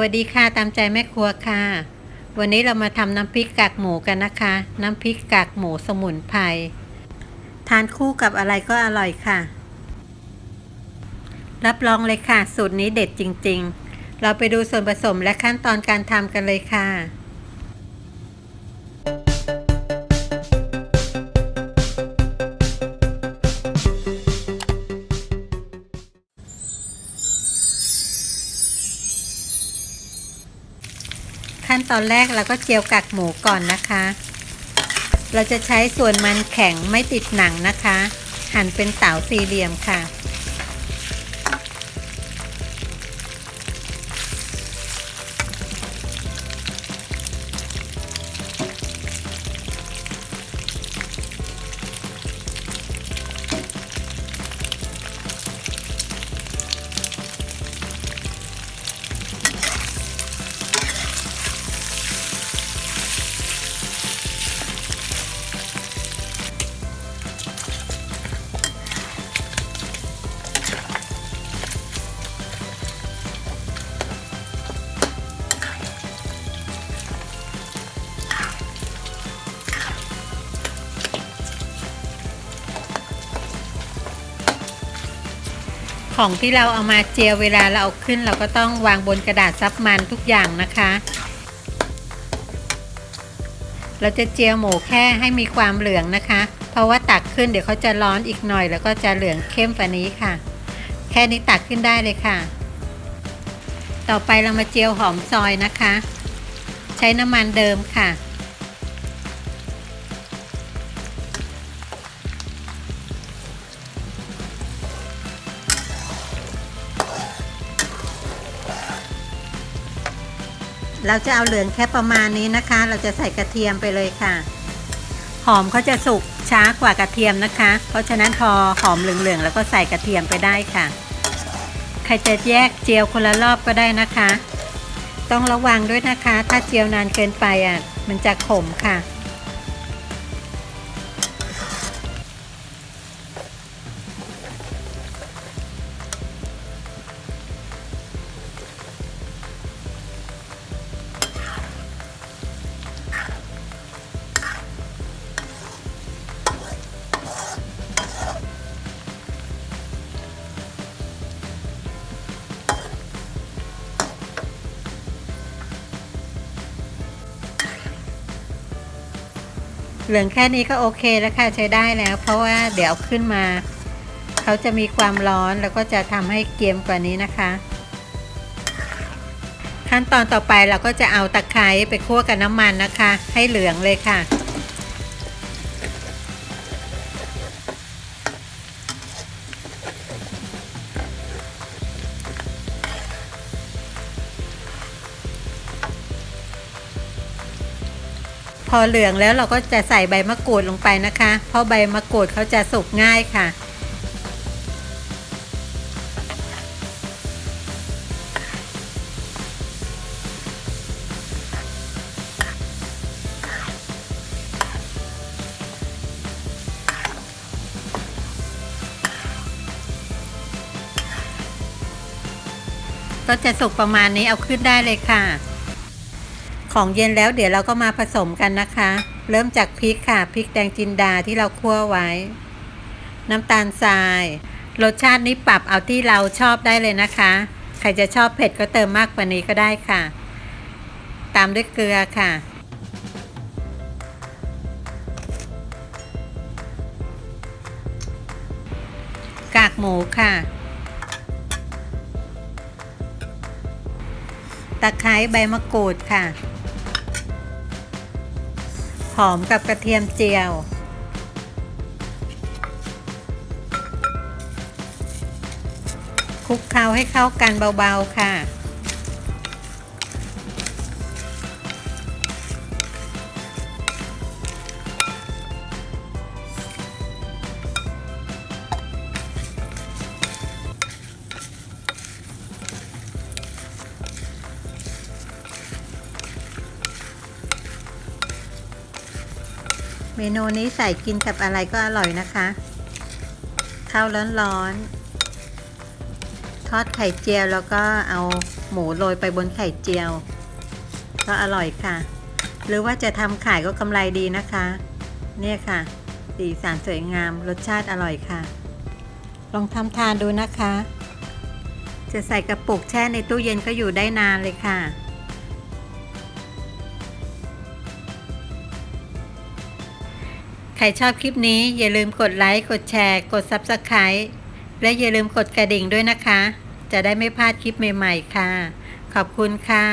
วัสดีค่ะตามใจแม่ครัวค่ะ วันนี้เรามาทำน้ำพริกกากหมูกันนะคะ น้ำพริกกากหมูสมุนไพรทานคู่กับอะไรก็อร่อยค่ะ รับรองเลยค่ะ สูตรนี้เด็ดจริง ๆ เราไปดูส่วนผสมและขั้นตอนการทำกันเลยค่ะ ขั้นตอนแรกเราก็เจียวกากหมูก่อนนะคะ เราจะใช้ส่วนมันแข็งไม่ติดหนังนะคะ หั่นเป็นเต๋าสี่เหลี่ยมค่ะ ของที่เราเอามาเจียวเวลาเราเอาขึ้น เราก็ต้องวางบนกระดาษซับมันทุกอย่างนะคะ เราจะเจียวหมูแค่ให้มีความเหลืองนะคะ เพราะว่าตักขึ้นเดี๋ยวเขาจะร้อนอีกหน่อย แล้วก็จะเหลืองเข้มกว่านี้ค่ะ แค่นี้ตักขึ้นได้เลยค่ะ ต่อไปเรามาเจียวหอมซอยนะคะ ใช้น้ำมันเดิมค่ะ เราจะเอาเหลืองแค่ประมาณนี้นะคะ เราจะใส่กระเทียมไปเลยค่ะ หอมเขาจะสุกช้ากว่ากระเทียมนะคะ เพราะฉะนั้นพอหอมเหลืองๆแล้วก็ใส่กระเทียมไปได้ค่ะ ใครจะแยกเจียวคนละรอบก็ได้นะคะ ต้องระวังด้วยนะคะ ถ้าเจียวนานเกินไปอะมันจะขมค่ะ เหลืองแค่นี้ก็โอเคแล้วค่ะใช้ได้แล้ว เพราะว่าเดี๋ยวขึ้นมาเขาจะมีความร้อนแล้วก็จะทำให้เกรียมกว่านี้นะคะ ขั้นตอนต่อไปเราก็จะเอาตะไคร้ไปคั่วกับน้ำมันนะคะ ให้เหลืองเลยค่ะ พอเหลืองแล้วเราก็จะใส่ใบมะกรูดลงไปนะคะ เพราะใบมะกรูดเขาจะสุกง่ายค่ะ ก็จะสุกประมาณนี้เอาขึ้นได้เลยค่ะ ของเย็นแล้วเดี๋ยวเราก็มาผสมกันนะคะ เริ่มจากพริกค่ะพริกแดงจินดาที่เราคั่วไว้ น้ำตาลทราย รสชาตินี้ปรับเอาที่เราชอบได้เลยนะคะ ใครจะชอบเผ็ดก็เติมมากกว่านี้ก็ได้ค่ะ ตามด้วยเกลือค่ะกากหมูค่ะ ตะไคร้ใบมะกรูดค่ะ หอมกับกระเทียมเจียว คลุกเคล้าให้เข้ากันเบาๆค่ะ เมนูนี้ใส่กินกับอะไรก็อร่อยนะคะข้าวร้อนๆทอดไข่เจียวแล้วก็เอาหมูโรยไปบนไข่เจียว ก็อร่อยค่ะ หรือว่าจะทำขายก็กำไรดีนะคะ เนี่ยค่ะ สีสันสวยงาม รสชาติอร่อยค่ะ ลองทำทานดูนะคะ จะใส่กระปุกแช่ในตู้เย็นก็อยู่ได้นานเลยค่ะ รชอบคลิปนี้อย่าลืมกดไลค์ กดแชร์ กด Subscribe และอย่าลืมกดกระดิ่งด้วยนะคะ จะได้ไม่พลาดคลิปใหม่ ๆ ค่ะ ขอบคุณค่ะ